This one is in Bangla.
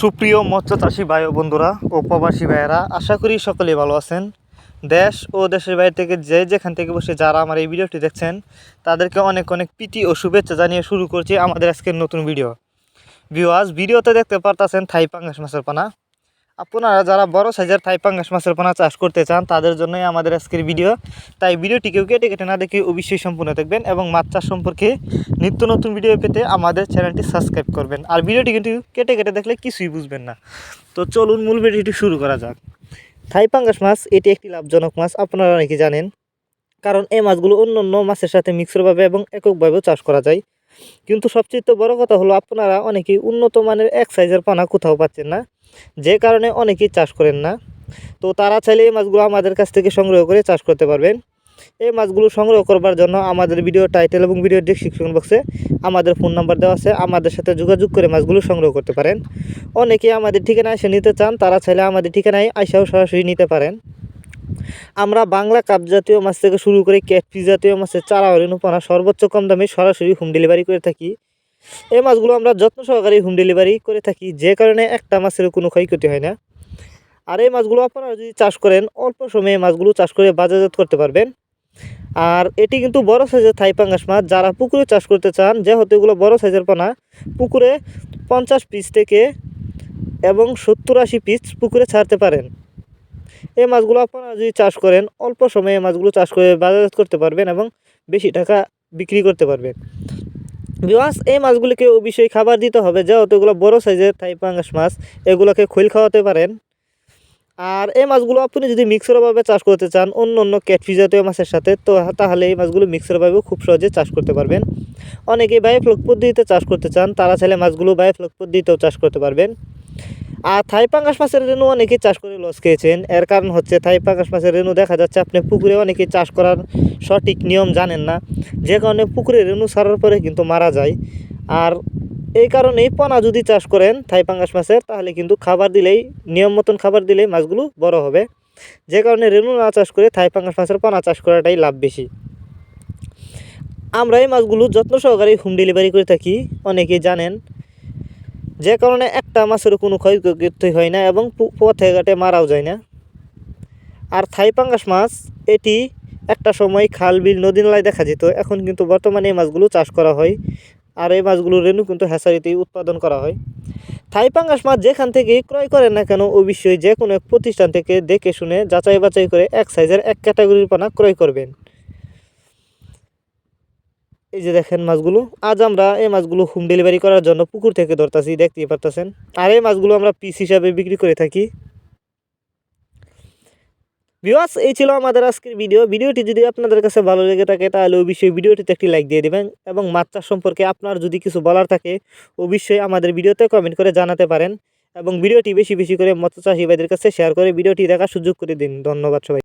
সুপ্রিয় মৎস্য চাষি ভাই ও বন্ধুরা ও প্রবাসী ভাইয়েরা, আশা করি সকলেই ভালো আছেন। দেশ ও দেশের বাইরে থেকে যে যেখান থেকে বসে যারা আমার এই ভিডিওটি দেখছেন, তাদেরকে অনেক অনেক প্রীতি ও শুভেচ্ছা জানিয়ে শুরু করছি আমাদের আজকের নতুন ভিডিও। ভিওয়াজ ভিডিওতে দেখতে পারতাছেন থাই পাঙ্গাস মাছের পানা। আপনারা যারা বড় সাইজের থাই পাঙ্গাস মাছের পোনা চাষ করতে চান, তাদের জন্যই আমাদের আজকের ভিডিও তাই ভিডিওটি কেউ কেটে কেটে না দেখে অবশ্যই সম্পূর্ণ দেখবেন এবং মাছ চাষ সম্পর্কে নিত্য নতুন ভিডিও পেতে আমাদের চ্যানেলটি সাবস্ক্রাইব করবেন। আর ভিডিওটি কিন্তু কেটে কেটে দেখলে কিছুই বুঝবেন না। তো চলুন মূল ভিডিওটি শুরু করা যাক। থাই পাঙ্গাস মাছ, এটি একটি লাভজনক মাছ, আপনারা অনেকে জানেন। কারণ এই মাছগুলো অন্য অন্য মাছের সাথে মিক্সরভাবে এবং এককভাবেও চাষ করা যায়। কিন্তু সবচেয়ে বড় কথা হলো আপনারা অনেকেই উন্নত মানের এক সাইজের পানা কোথাও পাচ্ছেন না। যে কারণে অনেকেই চাষ করেন না। তো তারা চাইলে এই মাছগুলো আমাদের কাছ থেকে সংগ্রহ করে চাষ করতে পারবেন। এই মাছগুলো সংগ্রহ করবার জন্য আমাদের ভিডিও টাইটেল এবং ভিডিও ডিসক্রিপশন বক্সে আমাদের ফোন নাম্বার দেওয়া আছে। আমাদের সাথে যোগাযোগ করে মাছগুলো সংগ্রহ করতে পারেন। অনেকে আমাদের ঠিকানায় এসে নিতে চান, তারা চাইলে আমাদের ঠিকানায় আইসাও সরাসরি নিতে পারেন। আমরা বাংলা কাপ জাতীয় মাছ থেকে শুরু করে ক্যাটফি জাতীয় মাছের চারা রেণুপানা সর্বোচ্চ কম দামে সরাসরি হোম ডেলিভারি করে থাকি। এই মাছগুলো আমরা যত্ন সহকারে হোম ডেলিভারি করে থাকি, যে কারণে একটা মাছের কোনো ক্ষয়ক্ষতি হয় না। আর এই মাছগুলো আপনারা যদি চাষ করেন, অল্প সময়ে মাছগুলো চাষ করে বাজারজাত করতে পারবেন। আর এটি কিন্তু বড় সাইজের থাই পাঙ্গাস মাছ, যারা পুকুরে চাষ করতে চান যেহেতু এগুলো বড় সাইজের পানা, পুকুরে পঞ্চাশ পিস থেকে এবং সত্তর আশি পিস পুকুরে ছাড়তে পারেন। এই মাছগুলো আপনারা যদি চাষ করেন, অল্প সময়ে মাছগুলো চাষ করে বাজারজাত করতে পারবেন এবং বেশি টাকা বিক্রি করতে পারবেন। বিমাস এই মাছগুলিকে অবশ্যই খাবার দিতে হবে, যেহেতু এগুলো বড় সাইজের থাই পাঙ্গাস মাছ, এগুলোকে খৈল খাওয়াতে পারেন। আর এই মাছগুলো আপনি যদি মিক্সরভাবে চাষ করতে চান, অন্য অন্য ক্যাটফি জাতীয় মাছের সাথে, তো তাহলে এই মাছগুলো মিক্সরভাবেও খুব সহজে চাষ করতে পারবেন। অনেকে বায়োফ্লক পদ্ধতিতে চাষ করতে চান, তারা চাইলে মাছগুলো বায়োফ্লক পদ্ধতিতেও চাষ করতে পারবেন। আর থাই পাঙ্গাস মাছের রেণু অনেকেই চাষ করে লস খেয়েছেন। এর কারণ হচ্ছে থাই পাঙ্গাস মাছের রেণু দেখা যাচ্ছে আপনি পুকুরে অনেকেই চাষ করার সঠিক নিয়ম জানেন না। যে কারণে পুকুরে রেণু ছাড়ার পরে কিন্তু মারা যায়। আর এই কারণেই পোনা যদি চাষ করেন থাই পাঙ্গাস মাছের, তাহলে কিন্তু খাবার দিলেই, নিয়ম মতন খাবার দিলেই মাছগুলো বড় হবে। যে কারণে রেণু না চাষ করে থাই পাঙ্গাস মাছের পোনা চাষ করাটাই লাভ বেশি। আমরা এই মাছগুলো যত্ন সহকারে হোম ডেলিভারি করে থাকি, অনেকেই জানেন। যে কারণে একটা মাছের কোনো ক্ষয়ক্ষতি হয় না এবং পথে ঘাটে মারাও যায় না। আর থাই পাঙ্গাস মাছ, এটি একটা সময় খাল, বিল নদী নালায় দেখা যেত। এখন কিন্তু বর্তমানে এই মাছগুলো চাষ করা হয়। আর এই মাছগুলো রেণু কিন্তু হ্যাসারিতেই উৎপাদন করা হয়। থাই পাঙ্গাস মাছ যেখান থেকে ক্রয় করেন না কেন, অবশ্যই যে কোনো এক প্রতিষ্ঠান থেকে দেখে শুনে যাচাই বাছাই করে এক সাইজের এক ক্যাটাগরির পানা ক্রয় করবেন। এই যে দেখেন মাছগুলো, আজ আমরা এই মাছগুলো হোম ডেলিভারি করার জন্য পুকুর থেকে ধরতাছি, দেখতেই পারতেছেন। আর এই মাছগুলো আমরা পিস হিসাবে বিক্রি করে থাকি। বিওয়াস এই ছিল আমাদের আজকের ভিডিও ভিডিওটি যদি আপনাদের কাছে ভালো লেগে থাকে, তাহলে অবশ্যই ভিডিওটিতে একটি লাইক দিয়ে দেবেন এবং মাছ চাষ সম্পর্কে আপনার যদি কিছু বলার থাকে, অবশ্যই আমাদের ভিডিওতে কমেন্ট করে জানাতে পারেন। এবং ভিডিওটি বেশি বেশি করে মৎস্য চাষী ভাইদের কাছে শেয়ার করে ভিডিওটি দেখার সুযোগ করে দিন। ধন্যবাদ সবাই।